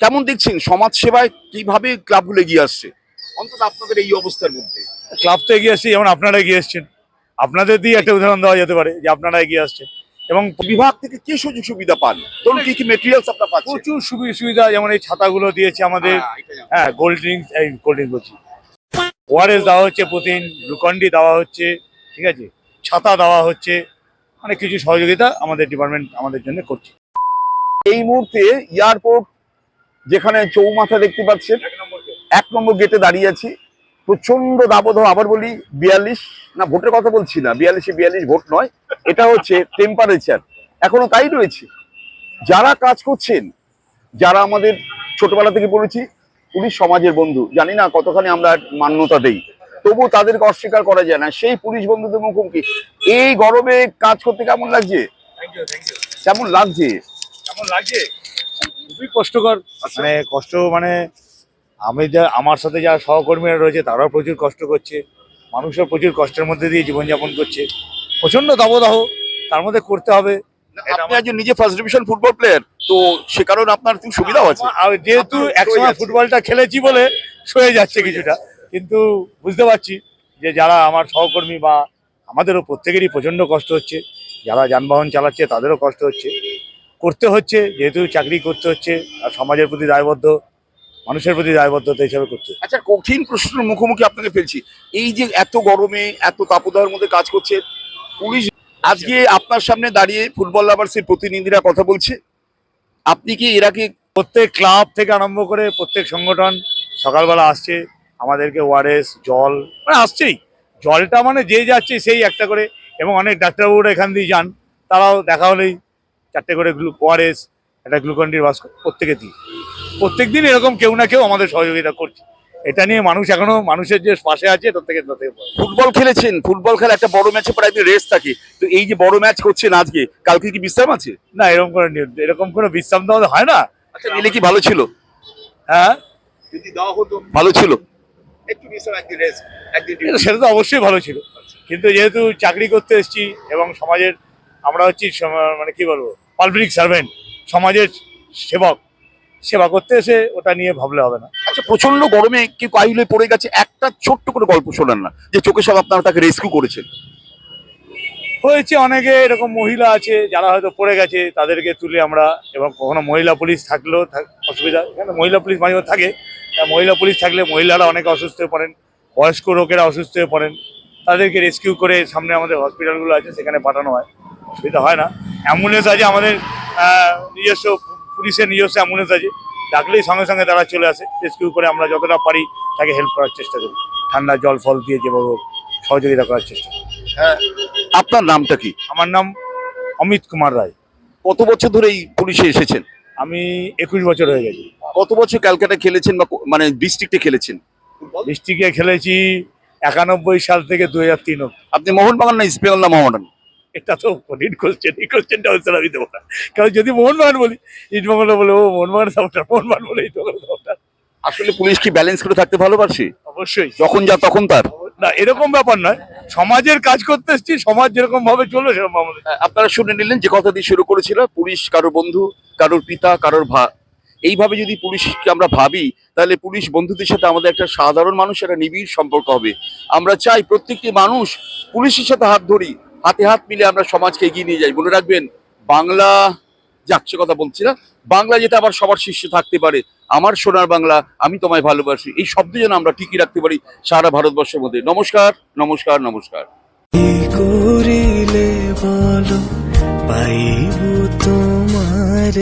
কেমন দেখছেন? সমাজ সেবায় কীভাবে ক্লাবগুলো এগিয়ে আসছে? অন্তত আপনাদের এই অবস্থার মধ্যে। ক্লাব তো এগিয়ে আসছে যেমন আপনারা এগিয়ে এসছেন। আপনাদের দিয়ে একটা উদাহরণ দেওয়া যেতে পারে যে আপনারা এগিয়ে আসছেন। এবং বিভাগ থেকে কি সুযোগ সুবিধা পান? ধরুন কি কি মেটেরিয়ালস আপনারা পাচ্ছেন? প্রচুর সুবিধা সুবিধা যেমন এই ছাতাগুলো দিয়েছে আমাদের। হ্যাঁ, জানি। হ্যাঁ কোল্ড ড্রিঙ্কস এই কোল্ড ড্রিঙ্ক বলছি। ওয়ারেস দেওয়া হচ্ছে প্রতিদিন গ্লুকন্ডি দেওয়া হচ্ছে ঠিক আছে? ছাতা দেওয়া হচ্ছে অনেক কিছু সহযোগিতা আমাদের ডিপার্টমেন্ট আমাদের জন্য করছে। এই মুহূর্তে এয়ারপোর্ট যেখানে চৌমাথা দেখতে পাচ্ছেন এক নম্বর গেটে দাঁড়িয়ে আছি। প্রচণ্ড দাবদাহ আবার বলি বিয়াল্লিশ না ভোটের কথা বলছি না বিয়াল্লিশে বিয়াল্লিশ ভোট নয় এটা হচ্ছে টেম্পারেচার এখনও তাই রয়েছে। যারা কাজ করছেন যারা আমাদের ছোটবেলা থেকে পড়েছি পুলিশ সমাজের বন্ধু। জানি না কতখানি আমরা মান্যতা দেই। তবু তাদেরকে অস্বীকার করা যায় না। সেই পুলিশ বন্ধুদের মুখোমুখি। এই গরমে কাজ করতে কেমন লাগছে? কেমন লাগছে? কেমন লাগছে? খুবই কষ্টকর। মানে কষ্ট মানে আমি যা আমার সাথে যারা সহকর্মীরা রয়েছে তারাও প্রচুর কষ্ট করছে। মানুষও প্রচুর কষ্টের মধ্যে দিয়ে জীবনযাপন করছে। প্রচণ্ড দাবদাহ তার মধ্যে করতে হবে। আপনি একজন নিজে ফার্স্ট ডিভিশন ফুটবল প্লেয়ার তো সে কারণে আপনার একটু সুবিধাও আছে? আর যেহেতু একসময় ফুটবলটা খেলেছি বলে সয়ে যাচ্ছে কিছুটা কিন্তু বুঝতে পারছি যে যারা আমার সহকর্মী বা আমাদেরও প্রত্যেকেরই প্রচণ্ড কষ্ট হচ্ছে। যারা যানবাহন চালাচ্ছে তাদেরও কষ্ট হচ্ছে। করতে হচ্ছে যেহেতু চাকরি করতে হচ্ছে আর সমাজের প্রতি দায়বদ্ধ মানুষের প্রতি দায়বদ্ধতা হিসাবে করতে আচ্ছা কঠিন প্রশ্নের মুখোমুখি আপনাকে ফেলছি। এই যে এত গরমে এত তাপদাহের মধ্যে কাজ করছে পুলিশ আজকে আপনার সামনে দাঁড়িয়ে ফুটবল লাভার্সের প্রতিনিধিরা কথা বলছে। আপনি কি এরা কি প্রত্যেক ক্লাব থেকে আরম্ভ করে প্রত্যেক সংগঠন সকালবেলা আসছে আমাদেরকে ওয়ারেস জল মানে আসছেই। জলটা মানে যে যাচ্ছে সেই একটা করে এবং অনেক ডাক্তারবাবুরা এখান দিয়ে যান তারাও দেখা হলেই চারটে করে গ্লু ওয়ারেস একটা গ্লুকন্ডির বাস প্রত্যেকে দিই প্রত্যেক দিন এরকম কেউ না কেউ আমাদের সহযোগিতা করছে। এটা নিয়ে মানুষ এখনও মানুষের যে পাশে আছে তার থেকে তার থেকে ফুটবল খেলেছেন। ফুটবল খেলা একটা বড় ম্যাচে প্রায় একদিন রেস্ট থাকে। তো এই যে বড় ম্যাচ করছেন আজকে কালকে কি বিশ্রাম আছে? না এরকম কোনো নিয়ম- এরকম কোনো বিশ্রাম দেওয়া হয় না। আচ্ছা নিলে কি ভালো ছিল? হ্যাঁ? যদি দেওয়া হতো ভালো ছিল? একটু বিশ্রাম একদিন রেস্ট একদিন সেটা তো অবশ্যই ভালো ছিল। কিন্তু যেহেতু চাকরি করতে এসেছি এবং সমাজের আমরা হচ্ছি মানে কি বলব? পাবলিক সার্ভেন্ট সমাজের সেবক। সেবা করতে এসে ওটা নিয়ে ভাবলে হবে না। আচ্ছা প্রচণ্ড গরমে কেউ কাইলে পড়ে গেছে একটা ছোট্ট করে গল্প শোনান না যে চোখে সব আপনারা তাকে রেস্কিউ করেছেন হয়েছে অনেকে এরকম মহিলা আছে যারা হয়তো পড়ে গেছে তাদেরকে তুলে আমরা এবং কখনো মহিলা পুলিশ থাকলেও থাক- অসুবিধা এখানে মহিলা পুলিশ মাঝে থাকে মহিলা পুলিশ থাকলে মহিলারা অনেকে অসুস্থ হয়ে পড়েন বয়স্ক লোকেরা অসুস্থ হয়ে পড়েন তাদেরকে রেস্কিউ করে সামনে আমাদের হসপিটালগুলো আছে সেখানে পাঠানো হয় অসুবিধা হয় না। অ্যাম্বুলেন্স আছে আমাদের নিজস্ব পুলিশের নিজস্ব অ্যাম্বুলেন্স আছে। ডাকলেই সঙ্গে সঙ্গে তারা চলে আসে। রেস্কিউ করে আমরা যতটা পারি তাকে হেল্প করার চেষ্টা করি। ঠান্ডা জল ফল দিয়ে যেভাবে সহযোগিতা করার চেষ্টা করি। হ্যাঁ। আপনার নামটা কি? আমার নাম অমিত কুমার রায়। কত বছর ধরে এই পুলিশে এসেছেন? আমি একুশ বছর হয়ে গেছি। কত বছর ক্যালকাটা খেলেছেন বা কো- মানে ডিস্ট্রিক্টে খেলেছেন? ডিস্ট্রিক্টে খেলেছি একানব্বই সাল থেকে দু হাজার তিন অব্দি। আপনি মোহনবাগান না ইস্টবেঙ্গল না মোহামেডান এটা তো কঠিন কোশ্চেন এই কোশ্চেনটা হচ্ছে আমি দেবো না। কারণ যদি মোহনবাগান বলি ইটমঙ্গল বলে ও মোহনবাগান সাপোর্টার মোহনবাগান বলে ইটমঙ্গল সাপোর্টার। আসলে পুলিশ কি ব্যালেন্স করে থাকতে ভালোবাসে? অবশ্যই। যখন যা তখন তার। না এরকম ব্যাপার নয়। সমাজের কাজ করতে এসছি সমাজ যেরকম ভাবে চলবে সেরকম আমাদের। আপনারা শুনে নিলেন যে কথা দিয়ে শুরু করেছিল পুলিশ কারোর বন্ধু কারোর পিতা কারোর ভা। এইভাবে যদি পুলিশকে আমরা ভাবি তাহলে পুলিশ বন্ধুদের সাথে আমাদের একটা সাধারণ মানুষ একটা নিবিড় সম্পর্ক হবে। আমরা চাই প্রত্যেকটি মানুষ পুলিশের সাথে হাত ধরি হাতে হাত মিলে আমরা সমাজকে এগিয়ে নিয়ে যাই। মনে রাখবেন, বাংলা যাচ্ছে কথা বলছি না, বাংলা যেটা আবার সবার শীর্ষে থাকতে পারে। আমার সোনার বাংলা, আমি তোমায় ভালোবাসি। এই শব্দ যেন আমরা টিকিয়ে রাখতে পারি সারা ভারতবর্ষের মধ্যে। নমস্কার নমস্কার নমস্কার। করিলে বলো, পাইব